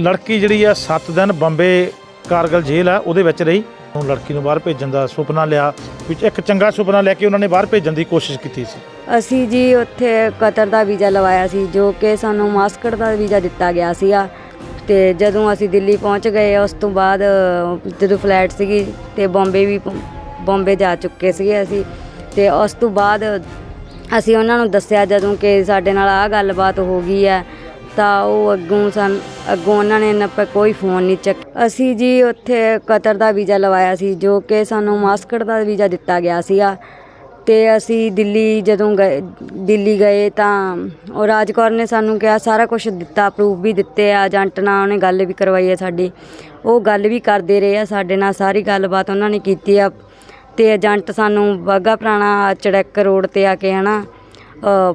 ਲੜਕੀ ਜਿਹੜੀ ਆ 7 ਦਿਨ ਬੰਬੇ ਕਾਰਗਲ ਜੇਲ੍ਹ ਆ, ਉਹਦੇ ਵਿੱਚ ਰਹੀ। ਹੁਣ ਲੜਕੀ ਨੂੰ ਬਾਹਰ ਭੇਜਣ ਦਾ ਸੁਪਨਾ ਲਿਆ, ਵਿੱਚ ਇੱਕ ਚੰਗਾ ਸੁਪਨਾ ਲੈ ਕੇ ਉਹਨਾਂ ਨੇ ਬਾਹਰ ਭੇਜਣ ਦੀ ਕੋਸ਼ਿਸ਼ ਕੀਤੀ ਸੀ। ਅਸੀਂ ਜੀ ਉੱਥੇ ਕਤਰ ਦਾ ਵੀਜ਼ਾ ਲਵਾਇਆ ਸੀ, ਜੋ ਕਿ ਸਾਨੂੰ ਮਾਸਕਟ ਦਾ ਵੀਜ਼ਾ ਦਿੱਤਾ ਗਿਆ ਸੀਗਾ। ਤੇ ਜਦੋਂ ਅਸੀਂ ਦਿੱਲੀ ਪਹੁੰਚ ਗਏ, ਉਸ ਤੋਂ ਬਾਅਦ, ਜਦੋਂ ਫਲੈਟ ਸੀਗੀ ਤੇ ਬੰਬੇ ਵੀ ਪ- ਬੰਬੇ ਜਾ ਚੁੱਕੇ ਸੀਗੇ ਅਸੀਂ। ਤੇ ਉਸ ਤੋਂ ਬਾਅਦ ਅਸੀਂ ਉਹਨਾਂ ਨੂੰ ਦੱਸਿਆ ਜਦੋਂ ਕਿ ਸਾਡੇ ਨਾਲ ਆਹ ਗੱਲਬਾਤ ਹੋ ਗਈ ਹੈ ਤਾਂ ਉਹ ਅੱਗੋਂ ਸਨ ਅੱਗੋਂ ਉਹਨਾਂ ਨੇ ਨਾ ਕੋਈ ਫੋਨ ਨਹੀਂ ਚੱਕ ਅਸੀਂ ਜੀ ਉੱਥੇ ਕਤਰ ਦਾ ਵੀਜ਼ਾ ਲਵਾਇਆ ਸੀ ਜੋ ਕਿ ਸਾਨੂੰ ਮਾਸਕਟ ਦਾ ਵੀਜ਼ਾ ਦਿੱਤਾ ਗਿਆ ਸੀਗਾ। ਤੇ ਅਸੀਂ ਦਿੱਲੀ ਜਦੋਂ ਗਏ ਦਿੱਲੀ ਗਏ ਤਾਂ ਉਹ ਰਾਜਕੌਰ ਨੇ ਸਾਨੂੰ ਕਿਹਾ ਸਾਰਾ ਕੁਝ ਦਿੱਤਾ ਪ੍ਰੂਫ ਵੀ ਦਿੱਤੇ ਆ ਏਜੰਟ ਨਾਲ ਉਹਨੇ ਗੱਲ ਵੀ ਕਰਵਾਈ ਹੈ ਸਾਡੀ। ਉਹ ਗੱਲ ਵੀ ਕਰਦੇ ਰਹੇ ਆ ਸਾਡੇ ਨਾਲ ਸਾਰੀ ਗੱਲਬਾਤ ਉਹਨਾਂ ਨੇ ਕੀਤੀ ਆ। ਤੇ ਏਜੰਟ ਸਾਨੂੰ ਬਾਗਾ ਪੁਰਾਣਾ ਚੜੈਕ ਰੋਡ ਤੇ ਆ ਕੇ ਹਨਾ ਅ,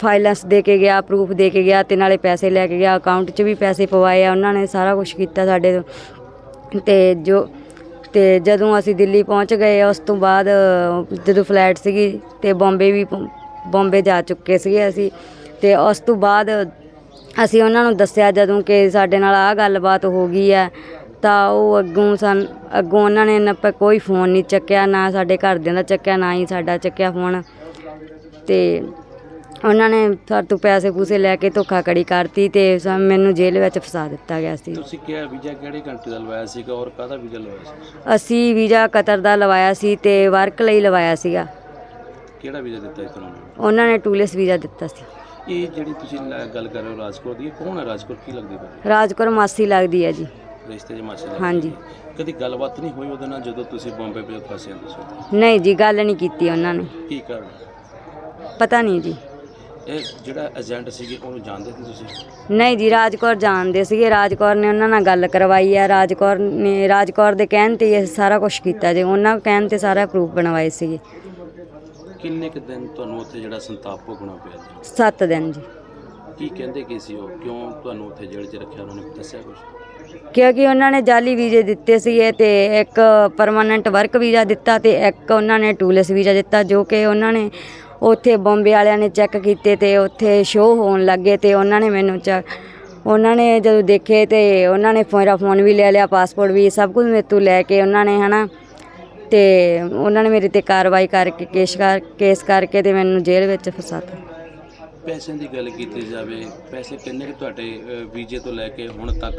ਫਾਈਲੈਂਸ ਦੇ ਕੇ ਗਿਆ ਪ੍ਰੂਫ ਦੇ ਕੇ ਗਿਆ ਤੇ ਨਾਲੇ ਪੈਸੇ ਲੈ ਕੇ ਗਿਆ ਅਕਾਊਂਟ 'ਚ ਵੀ ਪੈਸੇ ਪਵਾਏ ਆ, ਉਹਨਾਂ ਨੇ ਸਾਰਾ ਕੁਝ ਕੀਤਾ ਸਾਡੇ ਤੋਂ। ਤੇ ਜੋ, ਤੇ ਜਦੋਂ ਅਸੀਂ ਦਿੱਲੀ ਪਹੁੰਚ ਗਏ, ਉਸ ਤੋਂ ਬਾਅਦ ਜਦੋਂ ਫਲੈਟ ਸੀਗੀ ਤੇ ਬੰਬੇ ਵੀ ਪ- ਬੰਬੇ ਜਾ ਚੁੱਕੇ ਸੀਗੇ ਅਸੀਂ। ਤੇ ਉਸ ਤੋਂ ਬਾਅਦ ਅਸੀਂ ਉਹਨਾਂ ਨੂੰ ਦੱਸਿਆ ਜਦੋਂ ਕਿ ਸਾਡੇ ਨਾਲ ਆਹ ਗੱਲਬਾਤ ਹੋ ਗਈ ਹੈ, ਤਾਂ ਉਹ ਅੱਗੋਂ ਸਨ, ਅੱਗੋਂ ਉਹਨਾਂ ਨੇ ਨਾ ਕੋਈ ਫੋਨ ਨਹੀਂ ਚੱਕਿਆ, ਨਾ ਸਾਡੇ ਘਰਦਿਆਂ ਦਾ ਚੱਕਿਆ, ਨਾ ਹੀ ਸਾਡਾ ਚੱਕਿਆ ਫੋਨ ਤੇ ਉਹਨਾਂ ਨੇ ਸਾਡੇ ਤੋਂ ਪੈਸੇ ਪੂਸੇ ਲੈ ਕੇ ਧੋਖਾਕੜੀ ਕਰਤੀ ਤੇ ਸਾ- ਮੈਨੂੰ ਜੇਲ੍ਹ ਵਿੱਚ ਫਸਾ ਦਿੱਤਾ ਗਿਆ ਸੀ। ਤੁਸੀਂ ਕਿਹਾ ਵੀਜ਼ਾ ਕਿਹੜੀ ਕੰਟਰੀ ਦਾ ਲਵਾਇਆ ਸੀਗਾ ਔਰ ਕਾਹਦਾ ਵੀਜ਼ਾ ਲਵਾਇਆ ਸੀ? ਅਸੀਂ ਵੀਜ਼ਾ ਕਤਰ ਦਾ ਲਵਾਇਆ ਸੀ ਤੇ ਵਰਕ ਲਈ ਲਵਾਇਆ ਸੀਗਾ। ਕਿਹੜਾ ਵੀਜ਼ਾ ਦਿੱਤਾ ਸੀ ਤੁਹਾਨੂੰ? ਉਹਨਾਂ ਨੇ ਟੂਰਿਸਟ ਵੀਜ਼ਾ ਦਿੱਤਾ ਸੀ। ਇਹ ਜਿਹੜੀ ਤੁਸੀਂ ਲ- ਗੱਲ ਕਰ ਰਹੇ ਹੋ ਰਾਜਕੋਟ ਦੀ ਇਹ ਕੌਣ ਹੈ ਰਾਜਕੋਟ ਕੀ ਲੱਗਦੀ ਹੈ ਰਾਜਕੌਰ ਮਾਸੀ ਲੱਗਦੀ ਹੈ ਜੀ। ਰਿਸ਼ਤੇ ਦੇ ਮਾਸੀ ਲੱਗਦੀ ਹਾਂਜੀ। ਹੈ। ਕਦੀ ਗੱਲਬਾਤ ਨਹੀਂ ਹੋਈ ਉਹਦੇ ਨਾਲ ਜਦੋਂ ਤੁਸੀਂ ਬੰਬੇ ਵਿੱਚ ਫਸੇ ਹੋ ਤੁਸੀਂ ਨਹੀਂ ਜੀ ਗੱਲ ਨਹੀਂ ਕੀਤੀ ਉਹਨਾਂ ਨੇ। ਕੀ ਕਾਰਨ? ਪਤਾ ਨਹੀਂ ਜੀ। ਇਹ ਜਿਹੜਾ ਏਜੰਟ ਸੀਗੇ ਉਹਨੂੰ ਜਾਣਦੇ ਸੀ ਤੁਸੀਂ? ਨਹੀਂ ਜੀ ਰਾਜਕੌਰ ਜਾਣਦੇ ਸੀਗੇ। ਰਾਜਕੌਰ ਨੇ ਉਹਨਾਂ ਨਾਲ ਗੱਲ ਕਰਵਾਈ ਹੈ ਰਾਜਕੌਰ ਨੇ ਰਾਜਕੌਰ ਦੇ ਕਹਿਣ ਤੇ ਹੀ ਇਹ ਸਾਰਾ ਕੁਝ ਕੀਤਾ ਜੀ। ਉਹਨਾਂ ਕਹਿਣ ਤੇ ਸਾਰਾ ਪ੍ਰੂਫ ਬਣਵਾਏ ਸੀਗੇ। ਕਿੰਨੇ ਕੁ ਦਿਨ ਤੁਹਾਨੂੰ ਉੱਥੇ ਜਿਹੜਾ ਸੰਤਾਪ ਭੋਗਣਾ ਪਿਆ ਜੀ? 7 ਦਿਨ ਜੀ। ਕੀ ਕਹਿੰਦੇ ਕੀ ਸੀ ਉਹ? ਕਿਉਂ ਤੁਹਾਨੂੰ ਉੱਥੇ ਜੇਲ੍ਹ 'ਚ ਰੱਖਿਆ? ਉਹਨਾਂ ਨੇ ਦੱਸਿਆ ਕੁਝ ਕਿਉਂਕਿ ਉਹਨਾਂ ਨੇ ਜਾਲੀ ਵੀਜ਼ੇ ਦਿੱਤੇ ਸੀਗੇ ਤੇ ਇੱਕ ਪਰਮਾਨੈਂਟ ਵਰਕ ਵੀਜ਼ਾ ਦਿੱਤਾ ਤੇ ਇੱਕ ਉਹਨਾਂ ਨੇ ਟੂਰਿਸਟ ਵੀਜ਼ਾ ਦਿੱਤਾ ਜੋ ਕਿ ਉਹਨਾਂ ਨੇ ਉੱਥੇ ਬੰਬੇ ਵਾਲਿਆਂ ਨੇ ਚੈੱਕ ਕੀਤੇ ਤੇ ਉੱਥੇ ਸ਼ੋਅ ਹੋਣ ਲੱਗੇ ਤੇ ਉਹਨਾਂ ਨੇ ਮੈਨੂੰ ਚ, ਉਹਨਾਂ ਨੇ ਜਦੋਂ ਦੇਖੇ ਤੇ ਉਹਨਾਂ ਨੇ ਮੇਰਾ ਫੋਨ ਵੀ ਲੈ ਲਿਆ ਪਾਸਪੋਰਟ ਵੀ ਸਭ ਕੁਝ ਮੇਰੇ ਤੋਂ ਲੈ ਕੇ ਉਹਨਾਂ ਨੇ ਹਨਾ, ਤੇ ਉਹਨਾਂ ਨੇ ਮੇਰੇ ਤੇ ਕਾਰਵਾਈ ਕਰਕੇ, ਕੇਸ ਕਰ, ਕੇਸ ਕਰਕੇ ਤੇ ਮੈਨੂੰ ਜੇਲ੍ਹ ਵਿੱਚ ਫਸਾਤਾ ਪੈਸਿਆਂ ਦੀ ਗੱਲ ਕੀਤੀ ਜਾਵੇ ਪੈਸੇ ਕਿੰਨੇ ਕੁ ਤੁਹਾਡੇ ਵੀਜ਼ੇ ਤੋਂ ਲੈ ਕੇ ਹੁਣ ਤੱਕ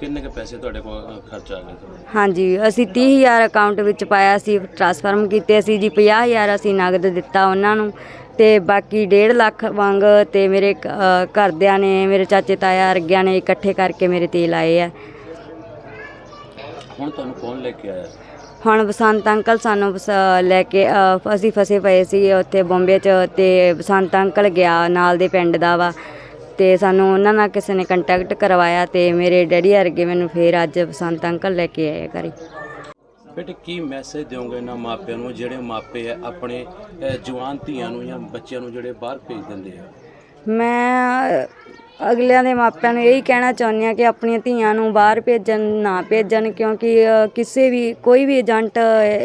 ਕਿੰਨੇ ਕੁ ਪੈਸੇ ਤੁਹਾਡੇ ਕੋਲ ਖਰਚ ਆ ਗਏ ਤੁਹਾਡੇ? ਹਾਂਜੀ ਅਸੀਂ 30000 ਅਕਾਊਂਟ ਵਿੱਚ ਪਾਇਆ ਸੀ ਟ੍ਰਾਂਸਫਰਮ ਕੀਤੇ ਸੀ ਜੀ 50000 ਅਸੀਂ ਨਗਦ ਦਿੱਤਾ ਉਹਨਾਂ ਨੂੰ ਤੇ ਬਾਕੀ 1.5 ਲੱਖ ਵਾਂਗ ਤੇ ਮੇਰੇ ਕ- ਅ, ਘਰਦਿਆਂ ਨੇ ਮੇਰੇ ਚਾਚੇ ਤਾਇਆ ਅਰਗਿਆਂ ਨੇ ਇਕੱਠੇ ਕਰਕੇ ਮੇਰੇ ਤੇ ਲਾਏ ਆ ਹੁਣ ਤੁਹਾਨੂੰ ਕੌਣ ਲੈ ਕੇ ਆਇਆ ਹੁਣ ਬਸੰਤ ਅੰਕਲ ਸਾਨੂੰ ਬਸ ਲੈ ਕੇ ਅ, ਅਸੀਂ ਫਸੇ ਪਏ ਸੀ ਉੱਥੇ ਬੰਬੇ 'ਚ ਤੇ ਬਸੰਤ ਅੰਕਲ ਗਿਆ ਨਾਲ ਦੇ ਪਿੰਡ ਦਾ ਵਾ। ਤੇ ਸਾਨੂੰ ਉਹਨਾਂ ਨਾਲ ਕਿਸੇ ਨੇ ਕੰਟੈਕਟ ਕਰਵਾਇਆ ਤੇ ਮੇਰੇ ਡੈਡੀ ਅਰਗੇ ਮੈਨੂੰ ਫੇਰ ਅੱਜ ਬਸੰਤ ਅੰਕਲ ਲੈ ਕੇ ਆਏ ਘਰੇ। ਬੇਟੇ ਕੀ ਮੈਸੇਜ ਦਿਓਗੇ ਇਹਨਾਂ ਮਾਪਿਆਂ ਨੂੰ ਜਿਹੜੇ ਮਾਪੇ ਆ ਆਪਣੇ ਜਵਾਨ ਧੀਆਂ ਨੂੰ ਜਾਂ ਬੱਚਿਆਂ ਨੂੰ ਜਿਹੜੇ ਬਾਹਰ ਭੇਜ ਦਿੰਦੇ ਆ? ਮੈਂ ਅਗਲਿਆਂ ਦੇ ਮਾਪਿਆਂ ਨੂੰ ਇਹੀ ਕਹਿਣਾ ਚਾਹੁੰਦੀ ਹਾਂ ਕਿ ਆਪਣੀਆਂ ਧੀਆਂ ਨੂੰ ਬਾਹਰ ਭੇਜਣ ਨਾ ਭੇਜਣ ਕਿਉਂਕਿ ਅ, ਕਿਸੇ ਵੀ ਕੋਈ ਵੀ ਏਜੰਟ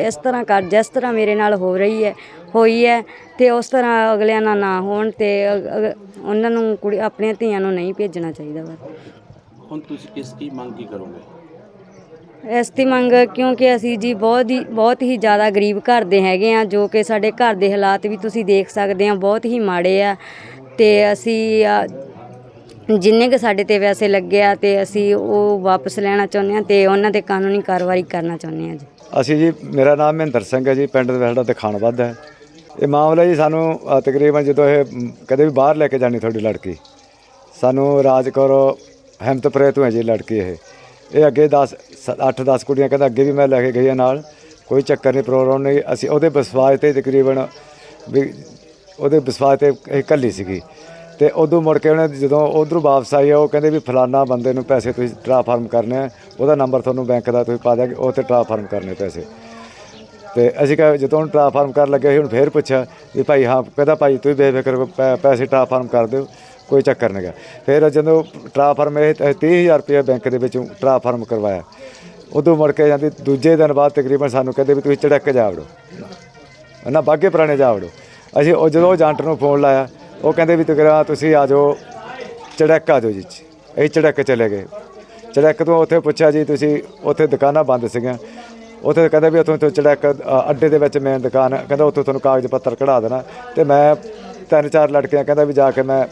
ਇਸ ਤਰ੍ਹਾਂ ਕਰ ਜਿਸ ਤਰ੍ਹਾਂ ਮੇਰੇ ਨਾਲ ਹੋ ਰਹੀ ਹੈ ਹੋਈ ਹੈ ਤੇ ਉਸ ਤਰ੍ਹਾਂ ਅਗਲਿਆਂ ਨਾਲ ਨਾ ਹੋਣ ਤੇ ਅਗ- ਅਗ- ਉਹਨਾਂ ਨੂੰ ਕੁੜੀ ਆਪਣੀਆਂ ਧੀਆਂ ਨੂੰ ਨਹੀਂ ਭੇਜਣਾ ਚਾਹੀਦਾ ਵਾ। ਹੁਣ ਤੁਸੀਂ ਕਿਸ ਕੀ ਮੰਗ ਕੀ ਕਰੋਗੇ? ਇਸ ਦੀ ਮੰਗ ਕਿਉਂਕਿ ਅਸੀਂ ਜੀ ਬਹੁਤ ਹੀ ਬਹੁਤ ਹੀ ਜ਼ਿਆਦਾ ਗਰੀਬ ਘਰ ਦੇ ਹੈਗੇ ਆ ਜੋ ਕਿ ਸਾਡੇ ਘਰ ਦੇ ਹਾਲਾਤ ਵੀ ਤੁਸੀਂ ਦੇਖ ਸਕਦੇ ਆ ਬਹੁਤ ਹੀ ਮਾੜੇ ਆ ਤੇ ਅਸੀਂ ਜਿੰਨੇ ਕਿ ਸਾਡੇ ਤੇ ਪੈਸੇ ਲੱਗੇ ਆ ਤੇ ਅਸੀਂ ਉਹ ਵਾਪਸ ਲੈਣਾ ਚਾਹੁੰਦੇ ਹਾਂ ਤੇ ਉਹਨਾਂ ਤੇ ਕਾਨੂੰਨੀ ਕਾਰਵਾਈ ਕਰਨਾ ਚਾਹੁੰਦੇ ਹਾਂ ਜੀ। ਅਸੀਂ ਜੀ ਮੇਰਾ ਨਾਮ ਮਹਿੰਦਰ ਸਿੰਘ ਹੈ ਜੀ ਪਿੰਡ ਦਾ ਸਾਡਾ ਦਿਖਾਣ ਵੱਧ ਹੈ। ਇਹ ਮਾਮਲਾ ਜੀ ਸਾਨੂੰ ਅ, ਤਕਰੀਬਨ ਜਦੋਂ ਇਹ ਮ, ਕਦੇ ਵੀ ਬਾਹਰ ਲੈ ਕੇ ਜਾਣੀ ਤੁਹਾਡੀ ਲੜਕੀ ਸਾਨੂੰ ਰਾਜਕੌਰ ਹਿੰਮਤਪੁਰੇ ਤੋਂ ਹੈ ਜੀ ਲੜਕੀ ਇਹ। ਇਹ ਅੱਗੇ 10 8 10 ਕੁੜੀਆਂ ਕਹਿੰਦਾ ਅੱਗੇ ਵੀ ਮੈਂ ਲੈ ਕੇ ਗਈ ਹਾਂ ਨਾਲ ਕੋਈ ਚੱਕਰ ਨਹੀਂ ਪ੍ਰੋਬਲਮ ਨਹੀਂ। ਅਸੀਂ ਉਹਦੇ ਵਿਸ਼ਵਾਸ ਤੇ ਤਕਰੀਬਨ ਵੀ ਉਹਦੇ ਵਿਸ਼ਵਾਸ ਤੇ ਇਹ ਕੱਲੀ ਸੀਗੀ। ਤੇ ਉਦੋਂ ਮੁੜ ਕੇ ਉਹਨੇ ਜਦੋਂ ਉਧਰੋਂ ਵਾਪਸ ਆਈ ਆ, ਉਹ ਕਹਿੰਦੇ ਵੀ ਫਲਾਨਾ ਬੰਦੇ ਨੂੰ ਪੈਸੇ ਤੁਸੀਂ ਟ੍ਰਾਂਸਫਰਮ ਕਰਨੇ ਆ ਉਹਦਾ ਨੰਬਰ ਤੁਹਾਨੂੰ ਬੈਂਕ ਦਾ ਤੁਸੀਂ ਪਾ ਦਿਆ ਉਹ ਤੇ ਟ੍ਰਾਂਸਫਰਮ ਕਰਨੇ ਪੈਸੇ। ਤੇ ਅਸੀਂ ਕਹਾਂ ਜਦੋਂ ਉਹਨੂੰ ਟ੍ਰਾਂਸਫਰਮ ਕਰਨ ਲੱਗੇ ਅਸੀਂ ਹੁਣ ਫੇਰ ਪੁੱਛਿਆ ਵੀ ਭਾਈ ਹਾਂ ਕਹਿੰਦਾ ਭਾਈ ਤੁਸੀਂ ਬੇਫਿਕਰ ਪੈ- ਪੈਸੇ ਟ੍ਰਾਂਸਫਰਮ ਕਰ ਦਿਓ ਕੋਈ ਚੱਕਰ ਨਹੀਂ ਗਾ ਫਿਰ ਜਦੋਂ ਟ੍ਰਾਂਸਫਰਮ ਇਹ 30000 ਰੁਪਏ ਬੈਂਕ ਦੇ ਵਿੱਚੋਂ ਟ੍ਰਾਂਸਫਰਮ ਕਰਵਾਇਆ। ਉਦੋਂ ਮੁੜ ਕੇ ਜਾਂਦੀ ਦੂਜੇ ਦਿਨ ਬਾਅਦ ਤਕਰੀਬਨ ਸਾਨੂੰ ਕਹਿੰਦੇ ਵੀ ਤੁਸੀਂ ਚੜਕ ਜਾ ਵੜੋ। ਨਾ ਬਾਗੇ ਪੁਰਾਣੇ ਜਾ ਵੜੋ। ਅਸੀਂ ਉਹ ਜਦੋਂ ਏਜੰਟ ਨੂੰ ਫੋਨ ਲਾਇਆ ਉਹ ਕਹਿੰਦੇ ਵੀ ਤਕਰਾ ਤੁਸੀਂ ਆ ਜਾਓ, ਚੜਕ ਆ ਜਾਓ ਜੀ। ਅਸੀਂ ਚੜਕ ਚਲੇ ਗਏ। ਚੜੈਕ ਤੋਂ ਉੱਥੇ ਪੁੱਛਿਆ ਜੀ, ਤੁਸੀਂ ਉੱਥੇ ਦੁਕਾਨਾਂ ਬੰਦ ਸੀਗੀਆਂ। ਉੱਥੇ ਕਹਿੰਦਾ ਵੀ ਉੱਥੋਂ ਤੋਂ ਚੜੈਕ ਅੱਡੇ ਦੇ ਵਿੱਚ ਮੇਨ ਦੁਕਾਨ, ਕਹਿੰਦਾ ਉੱਥੋਂ ਤੁਹਾਨੂੰ ਕਾਗਜ਼ ਪੱਤਰ ਕਢਾ ਦੇਣਾ। ਤੇ ਮੈਂ ਤਿੰਨ ਚਾਰ ਲੜਕੀਆਂ, ਕਹਿੰਦਾ ਵੀ ਜਾ ਕੇ ਮੈਂ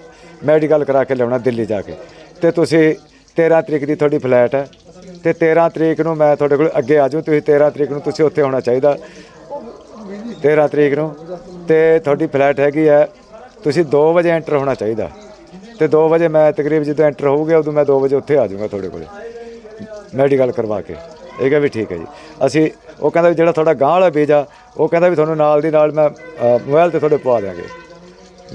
ਮੈਡੀਕਲ ਕਰਾ ਕੇ ਲਿਆਉਣਾ ਦਿੱਲੀ ਜਾ ਕੇ। ਤੇ ਤੁਸੀਂ 13 ਤਰੀਕ ਦੀ ਤੁਹਾਡੀ ਫਲਾਈਟ ਹੈ। ਤੇ 13 ਤਰੀਕ ਨੂੰ ਮੈਂ ਤੁਹਾਡੇ ਕੋਲ ਅੱਗੇ ਆ ਜਾਊਂ, ਤੁਸੀਂ 13 ਤਰੀਕ ਨੂੰ ਤੁਸੀਂ ਉੱਥੇ ਹੋਣਾ ਚਾਹੀਦਾ। 13 ਤਰੀਕ ਨੂੰ। ਤੇ ਤੁਹਾਡੀ ਫਲਾਈਟ ਹੈਗੀ ਹੈ ਤੁਸੀਂ 2 ਵਜੇ ਐਂਟਰ ਹੋਣਾ ਚਾਹੀਦਾ। ਤੇ 2 ਵਜੇ ਮੈਂ ਤਕਰੀਬ ਜਦੋਂ ਐਂਟਰ ਹੋਊਗਾ ਉਦੋਂ ਮੈਂ 2 ਵਜੇ ਉੱਥੇ ਆ ਜਾਊਂਗਾ ਤੁਹਾਡੇ ਕੋਲੇ। ਮੈਡੀਕਲ ਕਰਵਾ ਕੇ। ਇਹ ਕਿਹਾ ਵੀ ਠੀਕ ਹੈ ਜੀ। ਅਸੀਂ ਉਹ ਕਹਿੰਦਾ ਵੀ ਜਿਹੜਾ ਤੁਹਾਡਾ ਗਾਂਹ ਵਾਲਾ ਵੀਜ਼ਾ ਉਹ ਕਹਿੰਦਾ ਵੀ ਤੁਹਾਨੂੰ ਨਾਲ ਦੀ ਨਾਲ ਮੈਂ ਅ, ਮੋਬਾਈਲ ਤੇ ਤੁਹਾਡੇ ਪਵਾ ਦਿਆਂਗੇ।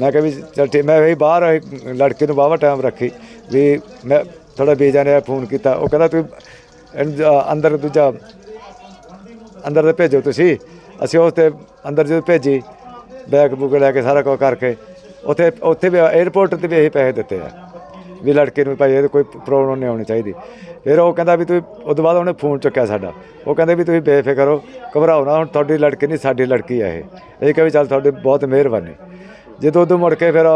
ਮੈਂ ਕਿਹਾ ਵੀ ਚਲ ਠੀਕ ਮੈਂ ਵੀ ਬਾਹਰ ਆਈ, ਲੜਕੇ ਨੂੰ ਬਾਵਾ ਟਾਈਮ ਰੱਖੀ ਵੀ ਮੈਂ ਥੋੜਾ ਵੀਜ਼ਾ ਨੇ ਫੋਨ ਕੀਤਾ। ਉਹ ਕਹਿੰਦਾ ਤੂੰ ਅੰਦਰ ਦੂਜਾ ਅੰਦਰ ਤੇ ਭੇਜੋ ਤੁਸੀਂ। ਅਸੀਂ ਉਸ ਤੇ ਅੰਦਰ ਜਦੋਂ ਭੇਜੀ ਬੈਗ ਬੁੱਕ ਲੈ ਕੇ ਸਾਰਾ ਕੁਝ ਕਰਕੇ ਉੱਥੇ ਉੱਥੇ ਵੀ 에어ਪੋਰਟ ਤੇ ਵੀ ਇਹੀ ਪੈਸੇ ਦਿੱਤੇ ਆ ਵੀ ਲੜਕੇ ਨੂੰ ਭਾਈ ਇਹਦੇ ਕੋਈ ਪ੍ਰੋਬਲਮ ਨਹੀਂ ਆਉਣੀ ਚਾਹੀਦੀ। ਫਿਰ ਉਹ ਕਹਿੰਦਾ ਵੀ ਤੁਸੀਂ ਉਸ ਤੋਂ ਬਾਅਦ ਉਹਨੇ ਫੋਨ ਚੁੱਕਿਆ ਸਾਡਾ। ਉਹ ਕਹਿੰਦੇ ਵੀ ਤੁਸੀਂ ਬੇਫਿਕਰ ਹੋ ਘਬਰਾਓ ਨਾ, ਹੁਣ ਤੁਹਾਡੀ ਲੜਕੀ ਨਹੀਂ, ਸਾਡੀ ਲੜਕੀ ਆ ਇਹ। ਇਹ ਕਹਿੰਦੇ ਵੀ ਚੱਲ ਤੁਹਾਡੀ ਬਹੁਤ ਮਿਹਰਬਾਨੀ। ਜਦੋਂ ਉਦੋਂ ਮੁੜ ਕੇ ਫਿਰ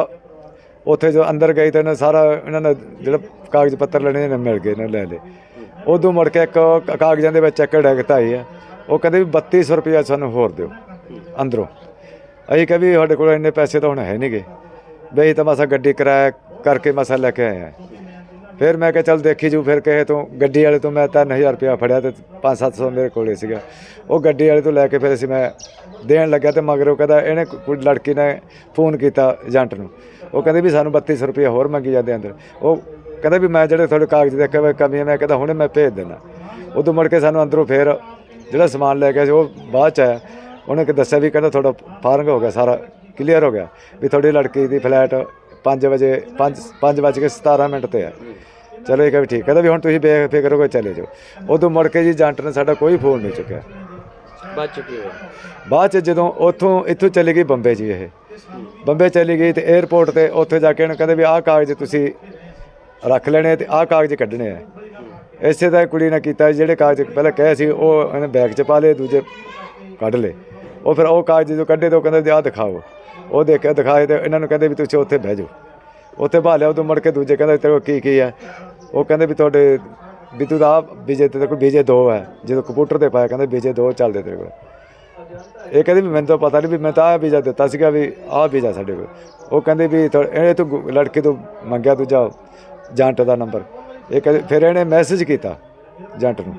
ਉੱਥੇ ਜੋ ਅੰਦਰ ਗਈ ਤਾਂ ਇਹਨੇ ਸਾਰਾ, ਇਹਨਾਂ ਨੇ ਜਿਹੜਾ ਕਾਗਜ਼ ਪੱਤਰ ਲੈਣੇ ਨੇ ਮਿਲ ਗਏ ਨੇ ਲੈ ਲਏ। ਉਦੋਂ ਮੁੜ ਕੇ ਇੱਕ ਕਾਗਜ਼ਾਂ ਦੇ ਵਿੱਚ ਇੱਕ ਡੈਗਤ ਆਈ ਆ। ਉਹ ਕਹਿੰਦੇ ਵੀ 3200 ਰੁਪਇਆ ਸਾਨੂੰ ਹੋਰ ਦਿਓ, ਅੰਦਰੋਂ। ਅਸੀਂ ਕਿਹਾ ਵੀ ਸਾਡੇ ਕੋਲ ਇੰਨੇ ਪੈਸੇ ਤਾਂ ਹੁਣ ਹੈ ਨਹੀਂਗੇ ਵੀ ਅਸੀਂ ਤਾਂ ਮਸਾ ਗੱਡੀ ਕਿਰਾਇਆ ਕਰਕੇ ਮਸਾ ਲੈ ਕੇ ਆਏ ਆ ਫਿਰ ਮੈਂ ਕਿਹਾ ਚੱਲ ਦੇਖੀ ਜੂ ਫਿਰ ਕਹੇ ਤੋਂ ਗੱਡੀ ਵਾਲੇ ਤੋਂ ਮੈਂ 3000 ਰੁਪਇਆ ਫੜਿਆ ਤੇ 5-700 ਮੇਰੇ ਕੋਲੇ ਸੀਗਾ। ਉਹ ਗੱਡੀ ਵਾਲੇ ਤੋਂ ਲੈ ਕੇ ਫਿਰ ਅਸੀਂ ਮੈਂ ਦੇਣ ਲੱਗਿਆ ਤੇ ਮਗਰੋਂ ਕਹਿੰਦਾ ਇਹਨੇ ਕੋਈ ਲੜਕੀ ਨੇ ਫੋਨ ਕੀਤਾ ਏਜੰਟ ਨੂੰ। ਉਹ ਕਹਿੰਦੇ ਵੀ ਸਾਨੂੰ 3200 ਰੁਪਇਆ ਹੋਰ ਮੰਗੀ ਜਾਂਦੇ ਅੰਦਰ। ਉਹ ਕਹਿੰਦਾ ਵੀ ਮੈਂ ਜਿਹੜੇ ਤੁਹਾਡੇ ਕਾਗਜ਼ ਦੇਖੇ ਹੋਏ ਕਮੀਆਂ, ਮੈਂ ਕਹਿੰਦਾ ਹੁਣੇ ਮੈਂ ਭੇਜ ਦੇਣਾ ਉਦੋਂ ਮੁੜ ਕੇ ਸਾਨੂੰ ਅੰਦਰੋਂ ਫਿਰ ਜਿਹੜਾ ਸਮਾਨ ਲੈ ਕੇ ਸੀ, ਉਹ ਬਾਅਦ ਚ ਆਇਆ। ਉਹਨੇ ਕਿ ਦੱਸਿਆ ਵੀ ਕਹਿੰਦਾ ਤੁਹਾਡਾ ਫਾਰਮ ਹੋ ਗਿਆ ਸਾਰਾ ਕਲੀਅਰ ਹੋ ਗਿਆ ਵੀ ਤੁਹਾਡੀ ਲੜਕੀ ਦੀ ਫਲੈਟ 5 ਵਜੇ 5 5 ਵਜੇ 17 ਮਿੰਟ ਤੇ ਹੈ ਚਲੋ ਇਹ ਵੀ ਠੀਕ ਕਹਿੰਦਾ ਵੀ ਹੁਣ ਤੁਸੀਂ ਬੇਫਿਕਰ ਹੋ ਕੇ ਚਲੇ ਜਾਓ। ਉਦੋਂ ਮੁੜ ਕੇ ਜੀ ਏਜੰਟ ਨੇ ਸਾਡਾ ਕੋਈ ਫੋਨ ਨਹੀਂ ਚੁੱਕਿਆ। ਬਾਅਦ ਚ ਕੀ ਹੋਇਆ? ਬਾਅਦ ਚ ਜਦੋਂ ਉੱਥੋਂ ਇੱਥੋਂ ਚਲੀ ਗਈ ਬੰਬੇ ਜੀ ਇਹ। ਬੰਬੇ ਚਲੀ ਗਈ ਤੇ 에어ਪੋਰਟ ਤੇ ਉੱਥੇ ਜਾ ਕੇ ਇਹਨੂੰ ਕਹਿੰਦੇ ਵੀ ਆਹ ਕਾਗਜ਼ ਤੁਸੀਂ ਰੱਖ ਲੈਣੇ ਤੇ ਆਹ ਕਾਗਜ਼ ਕੱਢਣੇ ਆ। ਇਸੇ ਦਾ ਕੁੜੀ ਨੇ ਕੀਤਾ ਜਿਹੜੇ ਕਾਗਜ਼ ਪਹਿਲਾਂ ਕਹੇ ਸੀ ਉਹ ਇਹਨੇ ਬੈਗ 'ਚ ਪਾ ਲਏ ਦੂਜੇ ਕੱਢ ਲਏ। ਉਹ ਫਿਰ ਉਹ ਕਾਗਜ਼ ਜਦੋਂ ਕੱਢੇ ਤੇ ਉਹ ਕਹਿੰਦੇ ਆਹ ਦਿਖਾਓ। ਉਹ ਦੇਖ ਕੇ ਦਿਖਾਏ ਤੇ ਇਹਨਾਂ ਨੂੰ ਕਹਿੰਦੇ ਵੀ ਤੁਸੀਂ ਉੱਥੇ ਬਹਿ ਜਾਓ। ਉੱਥੇ ਭਾਲਿਆ, ਉਦੋਂ ਮੁੜ ਕੇ ਦੂਜੇ ਕਹਿੰਦੇ ਤੇਰੇ ਕੀ ਕੀ ਹੈ? ਉਹ ਕਹਿੰਦੇ ਵੀ ਤੁਹਾਡੇ ਵੀ ਤੂੰ ਤਾਂ ਬੀਜੇ ਤੇ ਕੋਈ ਬੀਜੇ ਦੋ ਹੈ। ਜਦੋਂ ਕੰਪਿਊਟਰ ਤੇ ਪਾਇਆ ਕਹਿੰਦੇ ਬੀਜੇ ਦੋ ਚੱਲਦੇ ਤੇਰੇ ਕੋਲ। ਇਹ ਕਹਿੰਦੇ ਵੀ ਮੈਨੂੰ ਤਾਂ ਪਤਾ ਨਹੀਂ ਵੀ ਮੈਂ ਤਾਂ ਆਹ ਵੀਜ਼ਾ ਦਿੱਤਾ ਸੀਗਾ ਵੀ ਆਹ ਵੀਜ਼ਾ ਸਾਡੇ ਕੋਲ। ਉਹ ਕਹਿੰਦੇ ਵੀ ਥੋ- ਇਹਨੇ ਤੋਂ ਗੁ- ਲੜਕੇ ਤੋਂ ਮੰਗਿਆ ਦੂਜਾ ਜੰਟ ਦਾ ਨੰਬਰ। ਇਹ ਕਹਿੰਦੇ ਫਿਰ ਇਹਨੇ ਮੈਸੇਜ ਕੀਤਾ ਜੰਟ ਨੂੰ।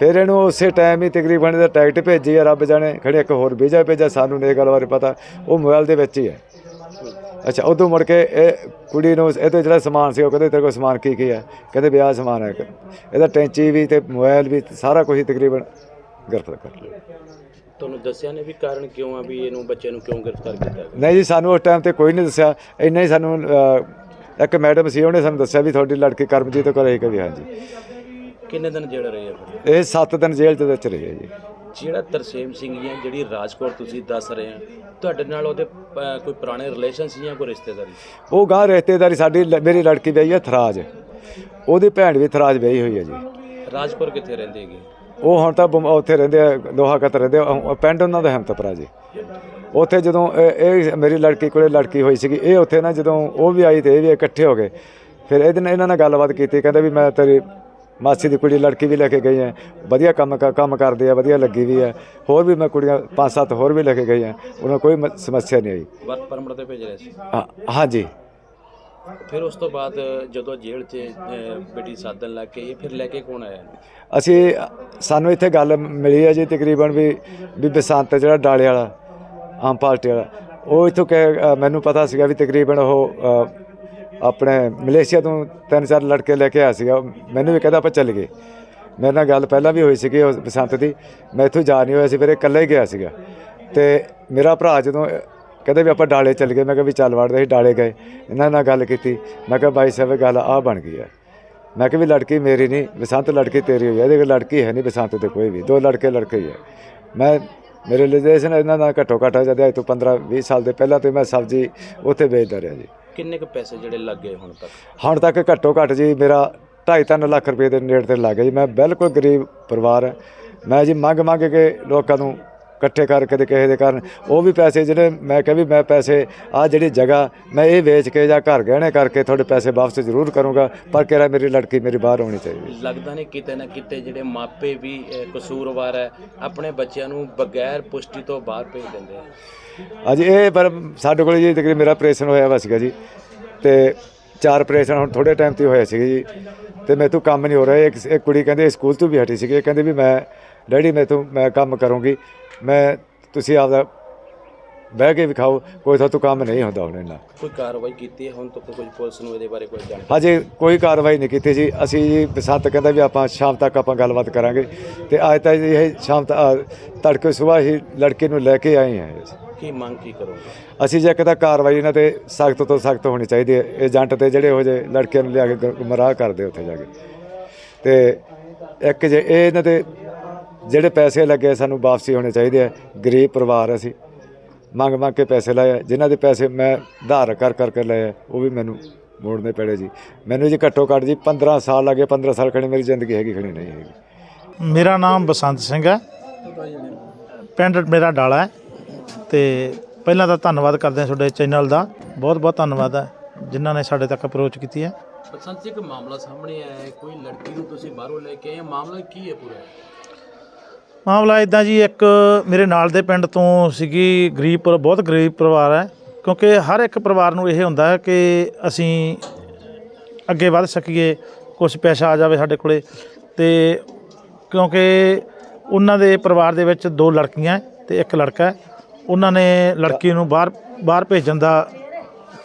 ਫਿਰ ਇਹਨੂੰ ਉਸੇ ਟਾਈਮ ਹੀ ਤਕਰੀਬਨ ਇਹਦਾ ਟਿਕਟ ਭੇਜੀ ਆ ਰੱਬ ਜਾਣੇ। ਖੜੇ ਇੱਕ ਹੋਰ ਵੀਜ਼ਾ ਭੇਜਿਆ ਸਾਨੂੰ ਨਹੀਂ ਇਹ ਗੱਲ ਬਾਰੇ ਪਤਾ। ਉਹ ਮੋਬਾਈਲ ਦੇ ਵਿੱਚ ਹੀ ਹੈ। ਅੱਛਾ ਉਦੋਂ ਮੁੜ ਕੇ ਇਹ ਕੁੜੀ ਨੂੰ ਇਹ ਤੇ ਜਿਹੜਾ ਸਮਾਨ ਸੀ ਉਹ ਕਹਿੰਦੇ ਤੇਰੇ ਕੋਲ ਸਮਾਨ ਕੀ ਕੀ ਹੈ? ਕਹਿੰਦੇ ਵੀ ਆਹ ਸਮਾਨ ਹੈ ਇਹਦਾ ਟੈਂਚੀ ਵੀ ਤੇ ਮੋਬਾਈਲ ਵੀ ਸਾਰਾ ਕੁਝ ਹੀ ਤਕਰੀਬਨ ਗ੍ਰਿਫਤਾਰ ਕਰ ਲਿਆ। ਤੁਹਾਨੂੰ ਦੱਸਿਆ ਨੇ ਵੀ ਕਾਰਨ ਕਿਉਂ ਆ ਵੀ ਇਹਨੂੰ ਬੱਚੇ ਨੂੰ ਕਿਉਂ ਗ੍ਰਿਫਤਾਰ ਕੀਤਾ ਨਹੀਂ ਜੀ ਸਾਨੂੰ ਉਸ ਟਾਈਮ ਤੇ ਕੋਈ ਨਹੀਂ ਦੱਸਿਆ। ਇੰਨਾ ਹੀ ਸਾਨੂੰ ਇੱਕ ਮੈਡਮ ਸੀ ਉਹਨੇ ਸਾਨੂੰ ਦੱਸਿਆ ਵੀ ਤੁਹਾਡੀ ਲੜਕੀ ਕਰਮਜੀਤ ਕੋਲ ਰਹੀ ਕਿ ਵੀ ਹਾਂਜੀ। ਕਿੰਨੇ ਦਿਨ ਜੇਲ੍ਹ ਰਹੇ ਆ ਫਿਰ? ਇਹ 7 ਦਿਨ ਜੇਲ੍ਹ ਦੇ ਵਿੱਚ ਰਹੀ ਜੀ। ਜਿਹੜਾ ਤਰਸੇਮ ਸਿੰਘ ਜਾਂ ਜਿਹੜੀ ਰਾਜਕੌਰ ਤੁਸੀਂ ਦੱਸ ਰਹੇ ਆ ਤੁਹਾਡੇ ਨਾਲ ਉਹਦੇ ਕੋਈ ਪੁਰਾਣੇ ਰਿਲੇਸ਼ਨ ਸੀ ਜਾਂ ਕੋਈ ਰਿਸ਼ਤੇਦਾਰੀ? ਉਹ ਗਾਂ ਰਿਸ਼ਤੇਦਾਰੀ ਸਾਡੀ ਲ- ਮੇਰੀ ਲੜਕੀ ਵਿਆਹੀ ਹੈ ਥਰਾਜ। ਉਹਦੀ ਭੈਣ ਵੀ ਥਰਾਜ ਵਿਆਹੀ ਹੋਈ ਹੈ ਜੀ। ਰਾਜਕੌਰ ਕਿੱਥੇ ਰਹਿੰਦੇ ਹੈਗੇ? ਉਹ ਹੁਣ ਤਾਂ ਬੰਬ- ਉੱਥੇ ਰਹਿੰਦੇ ਆ ਲੋਹਾ ਕਤ ਰਹਿੰਦੇ ਆ, ਉਹ ਪਿੰਡ ਉਹਨਾਂ ਦਾ ਹਿੰਮਤਪੁਰਾ ਜੀ। ਉੱਥੇ ਜਦੋਂ ਇਹ ਇਹ ਮੇਰੀ ਲੜਕੀ ਕੋਲੇ ਲੜਕੀ ਹੋਈ ਸੀਗੀ ਇਹ ਉੱਥੇ ਨਾ ਜਦੋਂ ਉਹ ਵੀ ਆਈ ਤੇ ਇਹ ਵੀ ਇਕੱਠੇ ਹੋ ਗਏ। ਫਿਰ ਇਹਦੇ ਨਾਲ ਇਹਨਾਂ ਨਾਲ ਗੱਲਬਾਤ ਕੀਤੀ ਕਹਿੰਦੇ ਵੀ ਮੈਂ ਤੇਰੀ ਮਾਸੀ ਦੀ ਕੁੜੀ ਲੜਕੀ ਵੀ ਲੈ ਕੇ ਗਈ ਹੈ ਵਧੀਆ ਕੰਮ ਕੰਮ ਕਰਦੀ ਆ ਵਧੀਆ ਲੱਗੀ ਵੀ ਹੈ ਹੋਰ ਵੀ ਮੈਂ ਕੁੜੀਆਂ ਪੰਜ ਸੱਤ ਹੋਰ ਵੀ ਲੈ ਕੇ ਗਈ ਹਾਂ ਉਹਨਾਂ ਕੋਈ ਮ- ਸਮੱਸਿਆ ਨਹੀਂ ਆਈ। ਵਰਕ ਪਰਮਿਟ ਤੇ ਭੇਜ ਰਹੇ ਸੀ? ਹਾਂ- ਹਾਂਜੀ। ਫਿਰ ਉਸ ਤੋਂ ਬਾਅਦ ਜਦੋਂ ਜੇਲ੍ਹ 'ਚ ਅਹ, ਬੇਟੀ ਸਾਧਨ ਲੱਗ ਕੇ ਫਿਰ ਲੈ ਕੇ ਕੌਣ ਆਇਆ? ਅਸੀਂ ਸਾਨੂੰ ਇੱਥੇ ਗੱਲ ਮਿਲੀ ਹੈ ਜੀ ਤਕਰੀਬਨ ਵੀ ਵੀ ਬਸੰਤ ਜਿਹੜਾ ਡਾਲੇ ਵਾਲਾ ਆਮ ਪਾਰਟੀ ਵਾਲਾ ਉਹ ਇੱਥੋਂ ਕਿ ਅ, ਮੈਨੂੰ ਪਤਾ ਸੀਗਾ ਵੀ ਤਕਰੀਬਨ ਉਹ ਅ, ਆਪਣੇ ਮਲੇਸ਼ੀਆ ਤੋਂ ਤਿੰਨ ਚਾਰ ਲੜਕੇ ਲੈ ਕੇ ਆਇਆ ਸੀਗਾ। ਮੈਨੂੰ ਵੀ ਕਹਿੰਦਾ ਆਪਾਂ ਚੱਲ ਗਏ। ਮੇਰੇ ਨਾਲ ਗੱਲ ਪਹਿਲਾਂ ਵੀ ਹੋਈ ਸੀਗੀ ਉਸ ਬਸੰਤ ਦੀ। ਮੈਂ ਇੱਥੋਂ ਜਾ ਨਹੀਂ ਹੋਇਆ ਸੀ, ਫਿਰ ਇਹ ਇਕੱਲਾ ਹੀ ਗਿਆ ਸੀਗਾ। ਤੇ ਮੇਰਾ ਭਰਾ ਜਦੋਂ ਕਹਿੰਦੇ ਵੀ ਆਪਾਂ ਡਾਲੇ ਚੱਲ ਗਏ, ਮੈਂ ਕਿਹਾ ਵੀ ਚੱਲ ਵੜਦੇ ਸੀ ਡਾਲੇ ਗਏ। ਇਹਨਾਂ ਨਾਲ ਗੱਲ ਕੀਤੀ। ਮੈਂ ਕਿਹਾ ਬਾਈ ਸਾਹਿਬ, ਇਹ ਗੱਲ ਆ ਬਣ ਗਈ ਹੈ ਮੈਂ ਕਿਹਾ ਵੀ ਲੜਕੀ ਮੇਰੀ ਨਹੀਂ, ਬਸੰਤ ਲੜਕੀ ਤੇਰੀ ਹੋਈ ਹੈ ਇਹਦੇ ਕੋਲ ਲੜਕੀ ਹੈ ਨਹੀਂ ਬਸੰਤ ਤੇ ਕੋਈ ਵੀ। ਦੋ ਲੜਕੇ ਲੜਕੇ ਹੀ ਹੈ ਮੈਂ, ਮੇਰੇ ਰਿਲੇਸ਼ਨ ਇਹਨਾਂ ਨਾਲ ਘੱਟੋ ਘੱਟ ਜਦ ਅੱਜ ਤੋਂ 15 20 ਸਾਲ ਦੇ ਪਹਿਲਾਂ ਤੇ ਮੈਂ ਸਬਜ਼ੀ ਉੱਥੇ ਵੇਚਦਾ ਰਿਹਾ ਜੀ। ਕਿੰਨੇ ਕੁ ਪੈਸੇ ਜਿਹੜੇ ਲੱਗੇ ਹੁਣ ਤੱਕ? ਹੁਣ ਤੱਕ ਘੱਟੋ ਘੱਟ ਜੀ ਮੇਰਾ 2.5 ਲੱਖ ਰੁਪਏ ਦੇ ਨੇੜੇ ਤੇ ਲੱਗ ਗਿਆ ਜੀ। ਮੈਂ ਬਿਲਕੁਲ ਗਰੀਬ ਪਰਿਵਾਰ ਹੈ। ਮੈਂ ਜੀ ਮੰਗ ਮੰਗ ਕੇ ਲੋਕਾਂ ਨੂੰ ਇਕੱਠੇ ਕਰ ਕਦੇ ਕਿਸੇ ਦੇ ਕਾਰਨ। ਉਹ ਵੀ ਪੈਸੇ ਜਿਹੜੇ ਮੈਂ ਕਿਹਾ ਵੀ ਮੈਂ ਪੈਸੇ ਆ ਜਿਹੜੀ ਜਗ੍ਹਾ ਮੈਂ ਇਹ ਵੇਚ ਕੇ ਜਾਂ ਘਰ ਗਹਿਣੇ ਕਰਕੇ ਤੁਹਾਡੇ ਪੈਸੇ ਵਾਪਸ ਜ਼ਰੂਰ ਕਰੂੰਗਾ ਪਰ ਕਿਹੜਾ ਮੇਰੀ ਲੜਕੀ ਮੇਰੀ ਬਾਹਰ ਹੋਣੀ ਚਾਹੀਦੀ। ਲੱਗਦਾ ਨਹੀਂ ਕਿਤੇ ਨਾ ਕਿਤੇ ਜਿਹੜੇ ਮਾਪੇ ਵੀ ਕਸੂਰਵਾਰ ਹੈ ਆਪਣੇ ਬੱਚਿਆਂ ਨੂੰ ਬਗੈਰ ਪੁਸ਼ਟੀ ਤੋਂ ਬਾਹਰ ਭੇਜ ਦਿੰਦੇ ਆ। ਅੱਜ ਇਹ ਪਰ ਸਾਡੇ ਕੋਲ ਜੀ ਤਕਰੀਬਨ ਮੇਰਾ ਆਪਰੇਸ਼ਨ ਹੋਇਆ ਵਾ ਸੀਗਾ ਜੀ ਤੇ ਚਾਰ ਆਪਰੇਸ਼ਨ ਹੁਣ ਥੋੜੇ ਟਾਈਮ ਤੇ ਹੋਇਆ ਸੀਗਾ ਜੀ ਤੇ ਮੇਰੇ ਤੋਂ ਕੰਮ ਨਹੀਂ ਹੋ ਰਿਹਾ। ਇੱਕ ਇੱਕ ਕੁੜੀ ਕਹਿੰਦੇ ਸਕੂਲ ਤੋਂ ਵੀ ਹਟੀ ਸੀਗੀ ਇਹ ਕਹਿੰਦੇ ਵੀ ਮੈਂ ਡੈਡੀ ਮੈਂ ਤੋਂ ਮੈਂ ਕੰਮ ਕਰੂੰਗੀ। ਮੈਂ ਤੁਸੀਂ ਆਪਦਾ ਬਹਿ ਕੇ ਵਿਖਾਓ ਕੋਈ ਤੁਹਾਡੇ ਕੰਮ ਨਹੀਂ ਹੁੰਦਾ ਹੁਣ ਇਹਨਾਂ ਕੋਈ ਕਾਰਵਾਈ ਕੀਤੀ ਹੈ? ਹੁਣ ਤੱਕ ਕੋਈ ਪੁਲਿਸ ਨੂੰ ਇਹਦੇ ਬਾਰੇ ਕੋਈ ਜਾਣਕਾਰੀ? ਹਜੇ ਕੋਈ ਕਾਰਵਾਈ ਨਹੀਂ ਕੀਤੀ ਜੀ। ਅਸੀਂ ਜੀ ਬਸੰਤ ਕਹਿੰਦਾ ਵੀ ਆਪਾਂ ਸ਼ਾਮ ਤੱਕ ਆਪਾਂ ਗੱਲਬਾਤ ਕਰਾਂਗੇ। ਤੇ ਅੱਜ ਤੱਕ ਇਹ ਸ਼ਾਮ ਤੱਕ ਤੜਕੇ ਸਵੇਰ ਹੀ ਲੜਕੇ ਨੂੰ ਲੈ ਕੇ ਆਏ ਹਾਂ। ਕੀ ਮੰਗ ਕੀ ਕਰੋਗੇ? ਅਸੀਂ ਜੇ ਕਿਤਾ ਕਾਰਵਾਈ ਇਹਨਾਂ ਤੇ ਸਖਤ ਤੋਂ ਸਖਤ ਹੋਣੀ ਚਾਹੀਦੀ ਹੈ। ਏਜੰਟ ਤੇ ਜਿਹੜੇ ਹੋ ਜੇ ਲੜਕਿਆਂ ਨੂੰ ਲਿਆ ਕੇ ਗੁੰਮਰਾਹ ਕਰਦੇ ਉੱਥੇ ਜਾ ਕੇ। ਤੇ ਇੱਕ ਜੇ ਇਹ ਇਹਨਾਂ ਤੇ ਜਿਹੜੇ ਪੈਸੇ ਲੱਗੇ ਸਾਨੂੰ ਵਾਪਸੀ ਹੋਣੇ ਚਾਹੀਦੇ ਆ। ਗਰੀਬ ਪਰਿਵਾਰ ਅਸੀਂ। ਮੰਗ ਮੰਗ ਕੇ ਪੈਸੇ ਲਏ। ਜਿਨ੍ਹਾਂ ਦੇ ਪੈਸੇ ਮੈਂ ਉਧਾਰ ਕਰ ਕਰ ਕੇ ਲਏ ਉਹ ਵੀ ਮੈਨੂੰ ਮੋੜਨੇ ਪੈਣੇ ਜੀ। ਮੈਨੂੰ ਜੀ ਘੱਟੋ ਘੱਟ ਜੀ 15 ਸਾਲ ਲੱਗੇ 15 ਸਾਲ ਖਣੀ ਮੇਰੀ ਜ਼ਿੰਦਗੀ ਹੈਗੀ ਖਣੀ ਨਹੀਂ ਹੈਗੀ। ਮੇਰਾ ਨਾਮ ਬਸੰਤ ਸਿੰਘ ਹੈ। ਪਿੰਡ ਮੇਰਾ ਡਾਲਾ ਹੈ। ਤੇ ਪਹਿਲਾਂ ਤਾਂ ਧੰਨਵਾਦ ਕਰਦੇ ਹਾਂ ਤੁਹਾਡੇ ਚੈਨਲ ਦਾ। ਬਹੁਤ ਬਹੁਤ ਧੰਨਵਾਦ ਹੈ ਜਿਨ੍ਹਾਂ ਨੇ ਸਾਡੇ ਤੱਕ ਅਪਰੋਚ ਕੀਤੀ ਹੈ। ਬਸੰਤ ਜੀ ਇੱਕ ਮਾਮਲਾ ਸਾਹਮਣੇ ਆਇਆ ਹੈ। ਕੋਈ ਲੜਕੀ ਨੂੰ ਤੁਸੀਂ ਬਾਹਰੋਂ ਲੈ ਕੇ ਆਏ। ਮਾਮਲਾ ਕੀ ਹੈ ਪੂਰਾ? ਮਾਮਲਾ ਇਦਾਂ ਜੀ, ਇੱਕ ਮੇਰੇ ਨਾਲ ਦੇ ਪਿੰਡ ਤੋਂ ਸੀਗੀ ਗਰੀਬ ਪਰ- ਬਹੁਤ ਗਰੀਬ ਪਰਿਵਾਰ ਹੈ, ਕਿਉਂਕਿ ਹਰ ਇੱਕ ਪਰਿਵਾਰ ਨੂੰ ਇਹ ਹੁੰਦਾ ਹੈ ਕਿ ਅਸੀਂ ਅੱਗੇ ਵੱਧ ਸਕੀਏ ਕੁਝ ਪੈਸਾ ਆ ਜਾਵੇ ਸਾਡੇ ਕੋਲੇ, ਤੇ ਕਿਉਂਕਿ ਉਹਨਾਂ ਦੇ ਪਰਿਵਾਰ ਦੇ ਵਿੱਚ ਦੋ ਲੜਕੀਆਂ ਹੈ ਤੇ ਇੱਕ ਲੜਕਾ ਹੈ। ਉਹਨਾਂ ਨੇ ਲੜਕੀ ਨੂੰ ਬਾਹਰ ਬਾਹਰ ਭੇਜਣ ਦਾ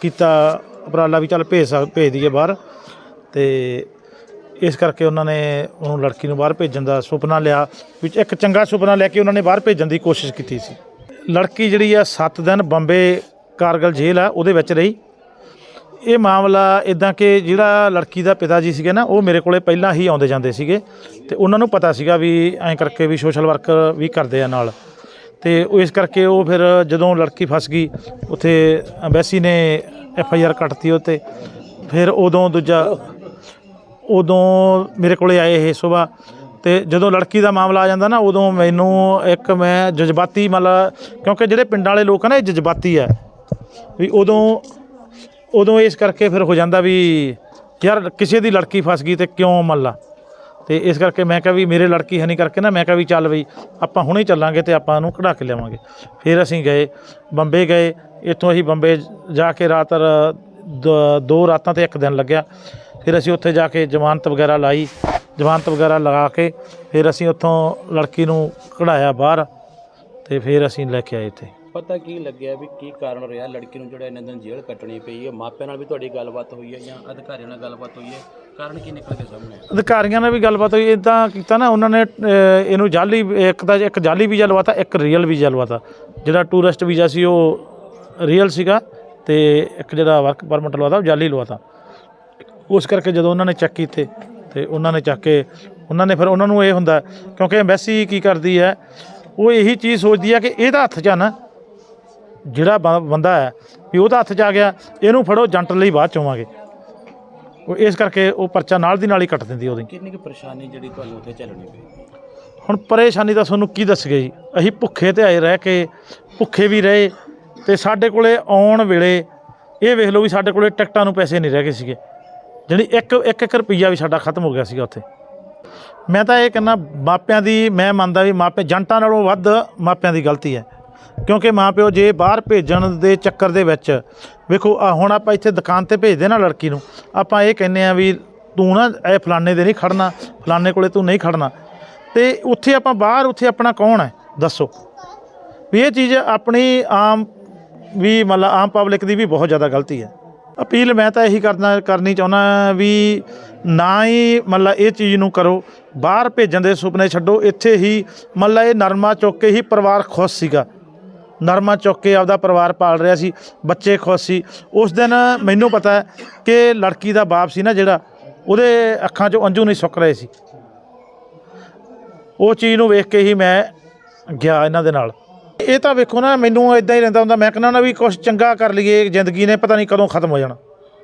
ਕੀਤਾ ਉਪਰਾਲਾ ਵੀ ਚੱਲ ਭੇਜ ਸਕ, ਭੇਜ ਦਈਏ ਬਾਹਰ, ਤੇ ਇਸ ਕਰਕੇ ਉਹਨਾਂ ਨੇ ਉਹਨੂੰ ਲੜਕੀ ਨੂੰ ਬਾਹਰ ਭੇਜਣ ਦਾ ਸੁਪਨਾ ਲਿਆ, ਵਿੱਚ ਇੱਕ ਚੰਗਾ ਸੁਪਨਾ ਲੈ ਕੇ ਉਹਨਾਂ ਨੇ ਬਾਹਰ ਭੇਜਣ ਦੀ ਕੋਸ਼ਿਸ਼ ਕੀਤੀ ਸੀ। ਲੜਕੀ ਜਿਹੜੀ ਆ 7 ਦਿਨ ਬੰਬੇ ਕਾਰਗਲ ਜੇਲ੍ਹ ਆ, ਉਹਦੇ ਵਿੱਚ ਰਹੀ। ਇਹ ਮਾਮਲਾ ਇਦਾਂ ਕਿ ਜਿਹੜਾ ਲੜਕੀ ਦਾ ਪਿਤਾ ਜੀ ਸੀਗੇ ਨਾ, ਉਹ ਮੇਰੇ ਕੋਲੇ ਪਹਿਲਾਂ ਹੀ ਆਉਂਦੇ ਜਾਂਦੇ ਸੀਗੇ ਤੇ ਉਹਨਾਂ ਨੂੰ ਪਤਾ ਸੀਗਾ ਵੀ ਐਂ ਕਰਕੇ ਵੀ ਸੋਸ਼ਲ ਵਰਕਰ ਵੀ ਕਰਦੇ ਆ ਨਾਲ। ਤੇ ਉਹ ਇਸ ਕਰਕੇ ਉਹ ਫਿਰ ਜਦੋਂ ਲੜਕੀ ਫਸ ਗਈ, ਉੱਥੇ ਐਮਬੈਸੀ ਨੇ ਐਫ ਆਈ ਆਰ ਕੱਟਤੀ ਉਹ 'ਤੇ ਫਿਰ ਉਦੋਂ ਦੂਜਾ ਉਦੋਂ ਮੇਰੇ ਕੋਲੇ ਆਏ ਇਹ ਸੁਬਾ ਤੇ ਜਦੋਂ ਲੜਕੀ ਦਾ ਮਾਮਲਾ ਆ ਜਾਂਦਾ ਨਾ, ਉਦੋਂ ਮੈਨੂੰ ਇੱਕ ਮੈਂ ਜਜ਼ਬਾਤੀ ਮਤਲਬ, ਕਿਉਂਕਿ ਜਿਹੜੇ ਪਿੰਡਾਂ ਵਾਲੇ ਲੋਕ ਆ ਨਾ, ਇਹ ਜਜ਼ਬਾਤੀ ਹੈ ਵੀ ਉਦੋਂ ਉਦੋਂ ਇਸ ਕਰਕੇ ਫਿਰ ਹੋ ਜਾਂਦਾ ਵੀ ਯਾਰ ਕਿਸੇ ਦੀ ਲੜਕੀ ਫਸ ਗਈ ਤੇ ਕਿਉਂ ਮੱਲਾ? ਤੇ ਇਸ ਕਰਕੇ ਮੈਂ ਕਿਹਾ ਵੀ ਮੇਰੇ ਲੜਕੀ ਹੈ ਕਰਕੇ ਨਾ, ਮੈਂ ਕਿਹਾ ਵੀ ਚੱਲ ਵੀ ਆਪਾਂ ਹੁਣੇ ਚੱਲਾਂਗੇ ਤੇ ਆਪਾਂ ਉਹਨੂੰ ਕਢਾ ਕੇ ਲਿਆਵਾਂਗੇ। ਫਿਰ ਅਸੀਂ ਗਏ, ਬੰਬੇ ਗਏ, ਇੱਥੋਂ ਅਸੀਂ ਬੰਬੇ ਜਾ ਕੇ ਰਾਤ ਦ- ਦੋ ਰਾਤਾਂ ਤੇ ਇੱਕ ਦਿਨ ਲੱਗਿਆ। ਫਿਰ ਅਸੀਂ ਉੱਥੇ ਜਾ ਕੇ ਜ਼ਮਾਨਤ ਵਗੈਰਾ ਲਾਈ ਜ਼ਮਾਨਤ ਵਗੈਰਾ ਲਗਾ ਕੇ ਫਿਰ ਅਸੀਂ ਉੱਥੋਂ ਲੜਕੀ ਨੂੰ ਕਢਾਇਆ ਬਾਹਰ ਤੇ ਫਿਰ ਅਸੀਂ ਲੈ ਕੇ ਆਏ ਇੱਥੇ। ਪਤਾ ਕੀ ਲੱਗਿਆ ਵੀ ਕੀ ਕਾਰਨ ਰਿਹਾ ਲੜਕੀ ਨੂੰ ਜਿਹੜਾ ਇਹਨਾਂ ਦਿਨ ਜੇਲ੍ਹ ਕੱਟਣੀ ਪਈ ਹੈ? ਮਾਪਿਆਂ ਨਾਲ ਵੀ ਤੁਹਾਡੀ ਗੱਲਬਾਤ ਹੋਈ ਹੈ ਜਾਂ ਅਧਿਕਾਰੀਆਂ ਨਾਲ ਗੱਲਬਾਤ ਹੋਈ ਹੈ? ਕਾਰਨ ਕੀ ਨਿਕਲ ਕੇ ਸਾਹਮਣੇ? ਅਧਿਕਾਰੀਆਂ ਨਾਲ ਵੀ ਗੱਲਬਾਤ ਹੋਈ ਇਦਾਂ ਕੀਤਾ ਨਾ ਉਹਨਾਂ ਨੇ ਇਹਨੂੰ ਜਾਲੀ ਇੱਕ ਤਾਂ ਇੱਕ ਜਾਲੀ ਵੀਜ਼ਾ ਲਵਾਤਾ ਇੱਕ ਰੀਅਲ ਵੀਜ਼ਾ ਲਵਾਤਾ। ਜਿਹੜਾ ਟੂਰਿਸਟ ਵੀਜ਼ਾ ਸੀ ਉਹ ਰੀਅਲ ਸੀਗਾ ਤੇ ਇੱਕ ਜਿਹੜਾ ਵਰਕ ਪਰਮਿਟ ਲਵਾਤਾ ਉਹ ਜਾਲੀ ਲਵਾਤਾ। ਉਸ ਕਰਕੇ ਜਦੋਂ ਉਹਨਾਂ ਨੇ ਚੈੱਕ ਕੀਤੇ ਤੇ ਉਹਨਾਂ ਨੇ ਚੱਕ ਕੇ ਉਹਨਾਂ ਨੇ ਫਿਰ ਉਹਨਾਂ ਨੂੰ ਇਹ ਹੁੰਦਾ ਕਿਉਂਕਿ ਐਮਬੈਸੀ ਕੀ ਕਰਦੀ ਹੈ ਉਹ ਇਹੀ ਚੀਜ਼ ਸੋਚਦੀ ਹੈ ਕਿ ਇਹਦਾ ਹੱਥ 'ਚ ਆ ਨਾ ਜਿਹੜਾ ਬੰਦਾ ਹੈ ਵੀ ਉਹਦਾ ਹੱਥ 'ਚ ਆ ਗਿਆ ਇਹਨੂੰ ਫੜੋ ਜੰਟ ਲਈ ਬਾਅਦ ਚ ਹੋਵਾਂਗੇ ਉਹ ਇਸ ਕਰਕੇ ਉਹ ਪਰਚਾ ਨਾਲ ਦੀ ਨਾਲ ਹੀ ਕੱਟ ਦਿੰਦੀ ਉਹਦੀ। ਕਿੰਨੀ ਕੁ ਪਰੇਸ਼ਾਨੀ ਜਿਹੜੀ ਤੁਹਾਨੂੰ ਉੱਥੇ ਝੱਲਣੀ ਪਈ? ਹੁਣ ਪਰੇਸ਼ਾਨੀ ਤਾਂ ਤੁਹਾਨੂੰ ਕੀ ਦੱਸਗੇ ਜੀ? ਅਸੀਂ ਭੁੱਖੇ ਤੇ ਆਏ ਰਹਿ ਕੇ ਭੁੱਖੇ ਵੀ ਰਹੇ ਤੇ ਸਾਡੇ ਕੋਲੇ ਆਉਣ ਵੇਲੇ ਇਹ ਵੇਖ ਲਓ ਵੀ ਸਾਡੇ ਕੋਲੇ ਟਿਕਟਾਂ ਨੂੰ ਪੈਸੇ ਨਹੀਂ ਰਹਿ ਗਏ ਸੀਗੇ। ਜਿਹੜੀ ਇੱਕ ਇੱਕ ਇੱਕ ਰੁਪਈਆ ਵੀ ਸਾਡਾ ਖਤਮ ਹੋ ਗਿਆ ਸੀਗਾ ਉੱਥੇ। ਮੈਂ ਤਾਂ ਇਹ ਕਹਿੰਦਾ, ਮਾਪਿਆਂ ਦੀ, ਮੈਂ ਮੰਨਦਾ ਵੀ ਮਾਪੇ ਜੰਟਾਂ ਨਾਲੋਂ ਵੱਧ ਮਾਪਿਆਂ ਦੀ ਗਲਤੀ ਹੈ। ਕਿਉਂਕਿ ਮਾਪਿਓ ਜੇ ਬਾਹਰ ਭੇਜਣ ਦੇ ਚੱਕਰ ਦੇ ਵਿੱਚ, ਵੇਖੋ, ਆਹ ਹੁਣ ਆਪਾਂ ਇੱਥੇ ਦੁਕਾਨ ਤੇ ਭੇਜਦੇ ਨਾ ਲੜਕੀ ਨੂੰ, ਆਪਾਂ ਇਹ ਕਹਿੰਦੇ ਆ ਵੀ ਤੂੰ ਨਾ ਇਹ ਫਲਾਣੇ ਦੇ ਨਹੀਂ ਖੜਨਾ, ਫਲਾਣੇ ਕੋਲੇ ਤੂੰ ਨਹੀਂ ਖੜਨਾ। ਤੇ ਉੱਥੇ ਆਪਾਂ ਬਾਹਰ, ਉੱਥੇ ਆਪਣਾ ਕੌਣ ਹੈ? ਦੱਸੋ। ਵੀ ਇਹ ਚੀਜ਼ ਆਪਣੀ ਆਮ ਵੀ ਮਤਲਬ ਆਮ ਪਬਲਿਕ ਦੀ ਵੀ ਬਹੁਤ ਜ਼ਿਆਦਾ ਗਲਤੀ ਹੈ। ਅਪੀਲ ਮੈਂ ਤਾਂ ਇਹੀ ਕਰਨਾ, ਕਰਨੀ ਚਾਹੁੰਦਾ ਵੀ ਨਾ ਹੀ ਮਤਲਬ ਇਹ ਚੀਜ਼ ਨੂੰ ਕਰੋ, ਬਾਹਰ ਭੇਜਣ ਦੇ ਸੁਪਨੇ ਛੱਡੋ, ਇੱਥੇ ਹੀ ਮਤਲਬ ਇਹ ਨਰਮਾ ਚੁੱਕ ਕੇ ਹੀ ਪਰਿਵਾਰ ਖੁਸ਼ ਸੀਗਾ। ਨਰਮਾ ਚੁੱਕ ਕੇ ਆਪਦਾ ਪਰਿਵਾਰ ਪਾਲ ਰਿਹਾ ਸੀ, ਬੱਚੇ ਖੁਸ਼ ਸੀ। ਉਸ ਦਿਨ ਮੈਨੂੰ ਪਤਾ ਕਿ ਲੜਕੀ ਦਾ ਬਾਪ ਸੀ ਨਾ ਜਿਹੜਾ, ਉਹਦੇ ਅੱਖਾਂ 'ਚੋਂ ਅੰਜੂ ਨਹੀਂ ਸੁੱਕ ਰਹੇ ਸੀ। ਉਹ ਚੀਜ਼ ਨੂੰ ਵੇਖ ਕੇ ਹੀ ਮੈਂ ਗਿਆ ਇਹਨਾਂ ਦੇ ਨਾਲ। ਇਹ ਤਾਂ ਵੇਖੋ ਨਾ, ਮੈਨੂੰ ਇਦਾਂ ਹੀ ਰਹਿੰਦਾ ਹੁੰਦਾ। ਮੈਂ ਕਹਿੰਦਾ ਨਾ ਵੀ ਕੁਝ ਚੰਗਾ ਕਰ ਲਈਏ, ਜ਼ਿੰਦਗੀ ਨੇ ਪਤਾ ਨਹੀਂ ਕਦੋਂ ਖਤਮ ਹੋ ਜਾਣਾ।